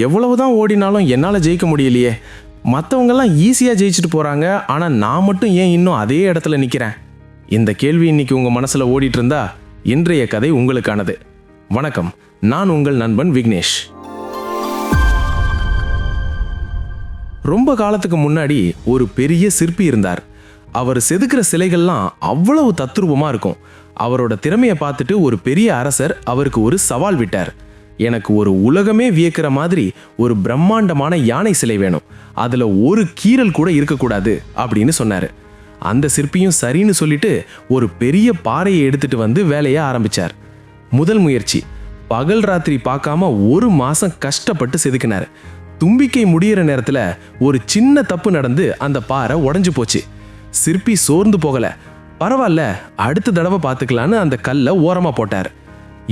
எவ்வளவுதான் ஓடினாலும் என்னால் ஜெயிக்க முடியலையே. மற்றவங்கெல்லாம் ஈஸியாக ஜெயிச்சுட்டு போகிறாங்க ஆனால் நான் மட்டும் ஏன் இன்னும் அதே இடத்துல நிற்கிறேன் இந்த கேள்வி இன்னைக்கு உங்கள் மனசில் ஓடிட்டு இருந்தா இன்றைய கதை உங்களுக்கானது. வணக்கம். நான் உங்கள் நண்பன் விக்னேஷ். ரொம்ப காலத்துக்கு முன்னாடி ஒரு பெரிய சிற்பி இருந்தார். அவர் செதுக்கிற சிலைகள்லாம் அவ்வளவு தத்ரூபமாக இருக்கும். அவரோட திறமையை பார்த்துட்டு ஒரு பெரிய அரசர் அவருக்கு ஒரு சவால் விட்டார். எனக்கு ஒரு உலகமே வியக்கிற மாதிரி ஒரு பிரம்மாண்டமான யானை சிலை வேணும். அதில் ஒரு கீறல் கூட இருக்கக்கூடாது அப்படின்னு சொன்னார். அந்த சிற்பியும் சரின்னு சொல்லிட்டு ஒரு பெரிய பாறையை எடுத்துட்டு வந்து வேலையை ஆரம்பிச்சார். முதல் முயற்சி பகல் ராத்திரி பார்க்காம ஒரு மாதம் கஷ்டப்பட்டு செதுக்கினார். தும்பிக்கை முடியிற நேரத்தில் ஒரு சின்ன தப்பு நடந்து அந்த பாறை உடஞ்சு போச்சு. சிற்பி சோர்ந்து போகலை. பரவாயில்ல அடுத்த தடவை பார்த்துக்கலான்னு அந்த கல்லை ஓரமாக போட்டார்.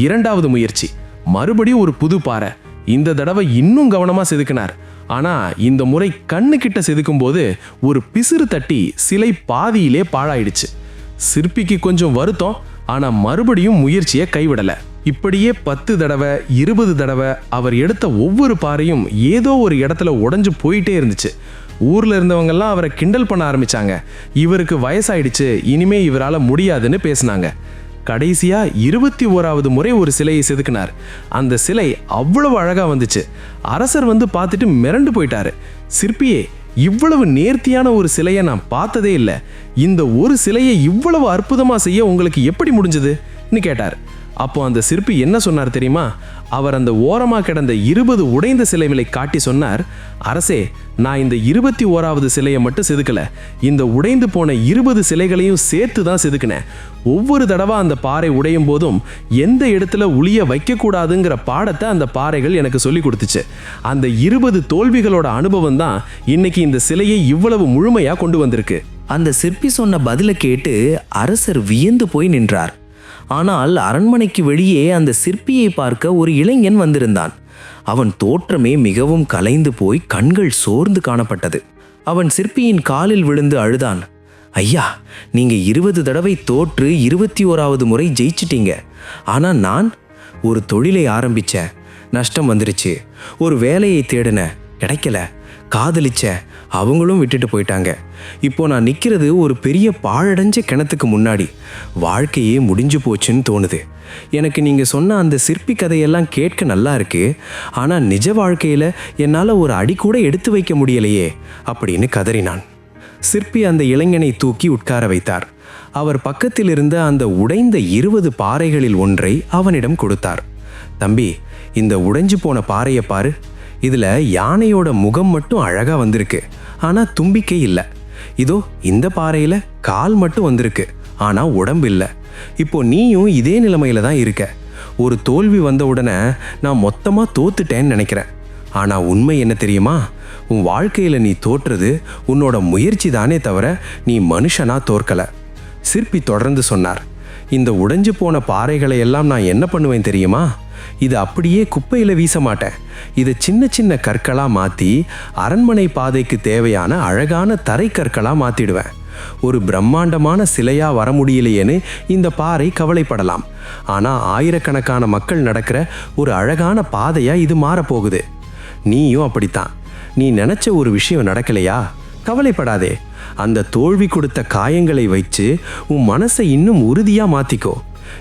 இரண்டாவது முயற்சி மறுபடியும் ஒரு புது பாறை. இந்த தடவை இன்னும் கவனமாக செதுக்கினார். ஆனால் இந்த முறை கண்ணுக்கிட்ட செதுக்கும் போது ஒரு பிசிறு தட்டி சிலை பாதியிலே பாழாயிடுச்சு. சிற்பிக்கு கொஞ்சம் வருத்தம் ஆனால் மறுபடியும் முயற்சியை கைவிடலை. இப்படியே பத்து தடவை இருபது தடவை அவர் எடுத்த ஒவ்வொரு பாறையும் ஏதோ ஒரு இடத்துல உடஞ்சு போயிட்டே இருந்துச்சு. ஊரில் இருந்தவங்கெல்லாம் அவரை கிண்டல் பண்ண ஆரம்பிச்சாங்க. இவருக்கு வயசாயிடுச்சு இனிமே இவரால் முடியாதுன்னு பேசினாங்க. கடைசியா இருபத்தி ஓராவது முறை ஒரு சிலையை செதுக்கினார். அந்த சிலை அவ்வளவு அழகா வந்துச்சு. அரசர் வந்து பார்த்துட்டு மிரண்டு போயிட்டாரு. சிற்பியே இவ்வளவு நேர்த்தியான ஒரு சிலையை நான் பார்த்ததே இல்லை. இந்த ஒரு சிலையை இவ்வளவு அற்புதமா செய்ய உங்களுக்கு எப்படி முடிஞ்சதுன்னு கேட்டார். அப்போ அந்த சிற்பி என்ன சொன்னார் தெரியுமா? அவர் அந்த ஓரமாக கிடந்த இருபது உடைந்த சிலைகளை காட்டி சொன்னார் அரசே நான் இந்த இருபத்தி ஓராவது சிலையை மட்டும் செதுக்கல. இந்த உடைந்து போன இருபது சிலைகளையும் சேர்த்து தான் செதுக்கினேன். ஒவ்வொரு தடவை அந்த பாறை உடையும் போதும் எந்த இடத்துல உளிய வைக்கக்கூடாதுங்கிற பாடத்தை அந்த பாறைகள் எனக்கு சொல்லி கொடுத்துச்சு. அந்த இருபது தோல்விகளோட அனுபவம் தான் இன்னைக்கு இந்த சிலையை இவ்வளவு முழுமையா கொண்டு வந்திருக்கு. அந்த சிற்பி சொன்ன பதிலை கேட்டு அரசர் வியந்து போய் நின்றார். ஆனால் அரண்மனைக்கு வெளியே அந்த சிற்பியை பார்க்க ஒரு இளைஞன் வந்திருந்தான். அவன் தோற்றமே மிகவும் கலைந்து போய் கண்கள் சோர்ந்து காணப்பட்டது. அவன் சிற்பியின் காலில் விழுந்து அழுதான். ஐயா நீங்க இருபது தடவை தோற்று இருபத்தி ஓராவது முறை ஜெயிச்சிட்டீங்க. ஆனா நான் ஒரு தொழிலை ஆரம்பிச்சேன். நஷ்டம் வந்துருச்சு. ஒரு வேலையை தேடின கிடைக்கல. காதலிச்ச அவங்களும் விட்டுட்டு போயிட்டாங்க. இப்போ நான் நிற்கிறது ஒரு பெரிய பாழடைஞ்ச கிணத்துக்கு முன்னாடி. வாழ்க்கையே முடிஞ்சு போச்சுன்னு தோணுது. எனக்கு நீங்கள் சொன்ன அந்த சிற்பி கதையெல்லாம் கேட்க நல்லா இருக்கு. ஆனால் நிஜ வாழ்க்கையில் என்னால் ஒரு அடி கூட எடுத்து வைக்க முடியலையே அப்படின்னு கதறினான். சிற்பி அந்த இளைஞனை தூக்கி உட்கார வைத்தார். அவர் பக்கத்தில் இருந்த அந்த உடைந்த இருபது பாறைகளில் ஒன்றை அவனிடம் கொடுத்தார். தம்பி இந்த உடைஞ்சு போன பாறையை பாரு. இதுல யானையோட முகம் மட்டும் அழகா வந்திருக்கு. ஆனா தும்பிக்கை இல்லை. இதோ இந்த பாறையில கால் மட்டும் வந்திருக்கு. ஆனா உடம்பு இல்லை. இப்போ நீயும் இதே நிலைமையில தான் இருக்க. ஒரு தோல்வி வந்த உடனே நான் மொத்தமா தோத்துட்டேன்னு நினைக்கிறேன். ஆனா உண்மை என்ன தெரியுமா? உன் வாழ்க்கையில நீ தோற்றது உன்னோட முயற்சி தானே தவிர நீ மனுஷனா தோற்கல. சிற்பி தொடர்ந்து சொன்னார். இந்த உடைஞ்சு போன பாறைகளை எல்லாம் நான் என்ன பண்ணுவேன் தெரியுமா? இது அப்படியே குப்பையில் வீச மாட்டேன். இதை சின்ன சின்ன கற்களாக மாற்றி அரண்மனை பாதைக்கு தேவையான அழகான தரை கற்களாக மாற்றிடுவேன் ஒரு பிரம்மாண்டமான சிலையா வர முடியலையேன்னு இந்த பாறை கவலைப்படலாம். ஆனா ஆயிரக்கணக்கான மக்கள் நடக்கிற ஒரு அழகான பாதையா இது மாறப்போகுது. நீயும் அப்படித்தான். நீ நினைச்ச ஒரு விஷயம் நடக்கலையா? கவலைப்படாதே. அந்த தோல்வி கொடுத்த காயங்களை வச்சு உன் மனசை இன்னும் உறுதியா மாத்திக்கோ.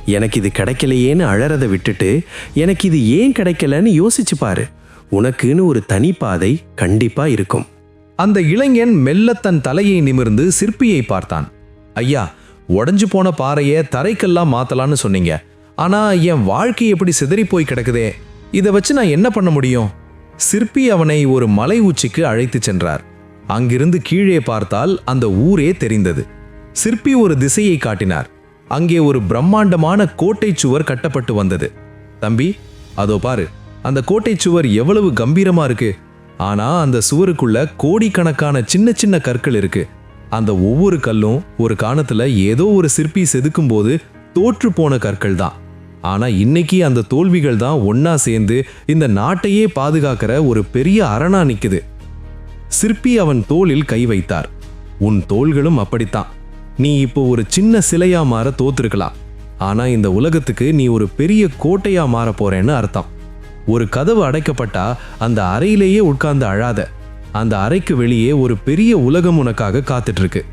எனக்கு இது கிடைக்கலையேன்னு அழறதை விட்டுட்டு எனக்கு இது ஏன் கிடைக்கலன்னு யோசிச்சு பாரு. உனக்குன்னு ஒரு தனி பாதை கண்டிப்பா இருக்கும். அந்த இளைஞன் மெல்ல தன் தலையை நிமிர்ந்து சிற்பியை பார்த்தான். ஐயா உடஞ்சு போன பாறையை தரைக்கெல்லாம் மாத்தலான்னு சொன்னீங்க. ஆனா என் வாழ்க்கை எப்படி சிதறி போய் கிடக்குதே? இதை வச்சு நான் என்ன பண்ண முடியும்? சிற்பி அவனை ஒரு மலை உச்சிக்கு அழைத்துச் சென்றார். அங்கிருந்து கீழே பார்த்தால் அந்த ஊரே தெரிந்தது. சிற்பி ஒரு திசையை காட்டினார். அங்கே ஒரு பிரம்மாண்டமான கோட்டை சுவர் கட்டப்பட்டு வந்தது. தம்பி அதோ பாரு. அந்த கோட்டை சுவர் எவ்வளவு கம்பீரமா இருக்கு. ஆனா அந்த சுவருக்குள்ள கோடிக்கணக்கான சின்ன சின்ன கற்கள் இருக்கு. அந்த ஒவ்வொரு கல்லும் ஒரு காலத்துல ஏதோ ஒரு சிற்பி செதுக்கும் போது தோற்று போன கற்கள் தான். ஆனா இன்னைக்கு அந்த தோல்விகள் தான் ஒன்னா சேர்ந்து இந்த நாட்டையே பாதுகாக்கிற ஒரு பெரிய அரணா நிக்குது. சிற்பி அவன் தோளில் கை வைத்தார். உன் தோள்களும் அப்படித்தான். நீ இப்போ ஒரு சின்ன சிலையா மாற தோத்துருக்கலாம். ஆனா இந்த உலகத்துக்கு நீ ஒரு பெரிய கோட்டையா மாற போறேன்னு அர்த்தம். ஒரு கதவு அடைக்கப்பட்டா அந்த அறையிலேயே உட்கார்ந்து அழாத. அந்த அறைக்கு வெளியே ஒரு பெரிய உலகம் உனக்காக காத்துட்டு இருக்கு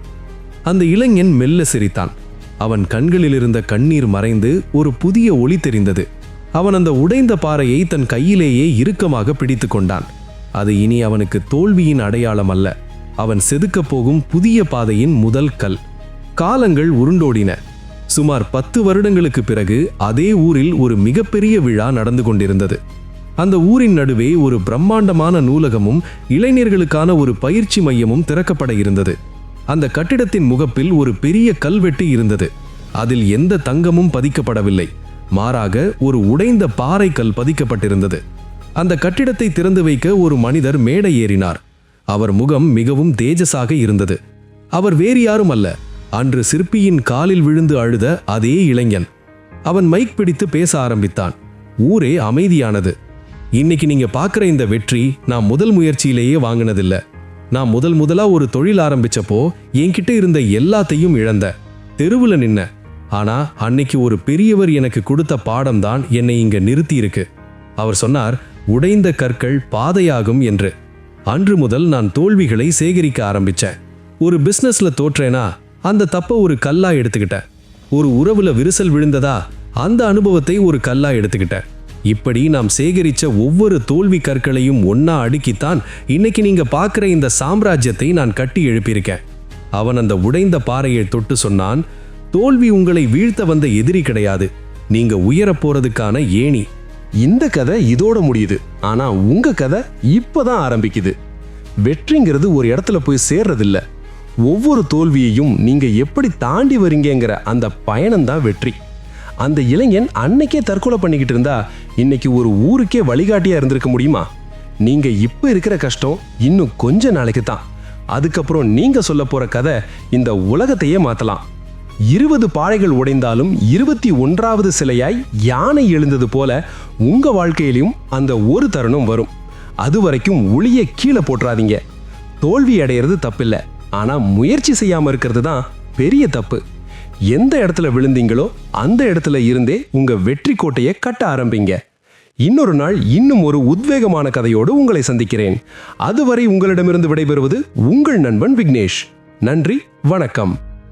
அந்த இளைஞன் மெல்ல சிரித்தான். அவன் கண்களில் இருந்த கண்ணீர் மறைந்து ஒரு புதிய ஒளி தெரிந்தது. அவன் அந்த உடைந்த பாறையை தன் கையிலேயே இறுக்கமாக பிடித்து கொண்டான். அது இனி அவனுக்கு தோல்வியின் அடையாளம் அல்ல. அவன் செதுக்கப் போகும் புதிய பாதையின் முதல் கல். காலங்கள் உருண்டோடின. சுமார் பத்து வருடங்களுக்கு பிறகு அதே ஊரில் ஒரு மிகப்பெரிய விழா நடந்து கொண்டிருந்தது. அந்த ஊரின் நடுவே ஒரு பிரம்மாண்டமான நூலகமும் இளைஞர்களுக்கான ஒரு பயிற்சி மையமும் திறக்கப்பட இருந்தது. அந்த கட்டிடத்தின் முகப்பில் ஒரு பெரிய கல்வெட்டு இருந்தது. அதில் எந்த தங்கமும் பதிக்கப்படவில்லை. மாறாக ஒரு உடைந்த பாறை கல் பதிக்கப்பட்டிருந்தது. அந்த கட்டிடத்தை திறந்து வைக்க ஒரு மனிதர் மேடை ஏறினார். அவர் முகம் மிகவும் தேஜஸாக இருந்தது. அவர் வேறு யாரும் அல்ல. அன்று சிற்பியின் காலில் விழுந்து அழுத அதே இளைஞன். அவன் மைக் பிடித்து பேச ஆரம்பித்தான். ஊரே அமைதியானது. இன்னைக்கு நீங்க பார்க்குற இந்த வெற்றி நான் முதல் முயற்சியிலேயே வாங்கினதில்ல. நான் முதல் முதலா ஒரு தொழில் ஆரம்பிச்சப்போ என்கிட்ட இருந்த எல்லாத்தையும் இழந்த. தெருவுல நின்ன. ஆனா அன்னைக்கு ஒரு பெரியவர் எனக்கு கொடுத்த பாடம் தான் என்னை இங்க நிறுத்தி இருக்கு அவர் சொன்னார் உடைந்த கற்கள் பாதையாகும் என்று. அன்று முதல் நான் தோல்விகளை சேகரிக்க ஆரம்பிச்சேன். ஒரு பிசினஸ்ல தோற்றேனா அந்த தப்பை ஒரு கல்லா எடுத்துக்கிட்டேன் ஒரு உறவுல விரிசல் விழுந்ததா? அந்த அனுபவத்தை ஒரு கல்லா எடுத்துக்கிட்டேன் இப்படி நாம் சேகரிச்ச ஒவ்வொரு தோல்வி கற்களையும் ஒன்னா அடுக்கித்தான் இன்னைக்கு நீங்க பார்க்குற இந்த சாம்ராஜ்யத்தை நான் கட்டி எழுப்பியிருக்கேன். அவன் அந்த உடைந்த பாறையை தொட்டு சொன்னான் தோல்வி உங்களை வீழ்த்த வந்த எதிரி கிடையாது. நீங்க உயரப் போறதுக்கான ஏணி. இந்த கதை இதோட முடியுது. ஆனா உங்க கதை இப்பதான் ஆரம்பிக்குது. வெற்றிங்கிறது ஒரு இடத்துல போய் சேர்றதில்ல. ஒவ்வொரு தோல்வியையும் நீங்க எப்படி தாண்டி வரீங்கங்கிற அந்த பயணம் தான் வெற்றி. அந்த இளைஞன் அன்னைக்கே தற்கொலை பண்ணிக்கிட்டு இருந்தா இன்னைக்கு ஒரு ஊருக்கே வழிகாட்டியா இருந்திருக்க முடியுமா? நீங்க இப்ப இருக்கிற கஷ்டம் இன்னும் கொஞ்ச நாளைக்கு தான். அதுக்கப்புறம் நீங்க சொல்ல போற கதை இந்த உலகத்தையே மாத்தலாம். இருபது பாறைகள் உடைந்தாலும் இருபத்தி ஒன்றாவது சிலையாய் யானை எழுந்தது போல உங்க வாழ்க்கையிலும் அந்த ஒரு தருணம் வரும். அது வரைக்கும் ஒளிய கீழே போட்டுறாதீங்க. தோல்வி அடையிறது தப்பில்லை. ஆனால் முயற்சி செய்யாமல் இருக்கிறது தான் பெரிய தப்பு. எந்த இடத்துல விழுந்தீங்களோ அந்த இடத்துல இருந்தே உங்கள் வெற்றி கோட்டையை கட்ட ஆரம்பிங்க. இன்னொரு நாள் இன்னும் ஒரு உத்வேகமான கதையோடு உங்களை சந்திக்கிறேன். அதுவரை உங்களிடமிருந்து விடைபெறுவது உங்கள் நண்பன் விக்னேஷ். நன்றி வணக்கம்.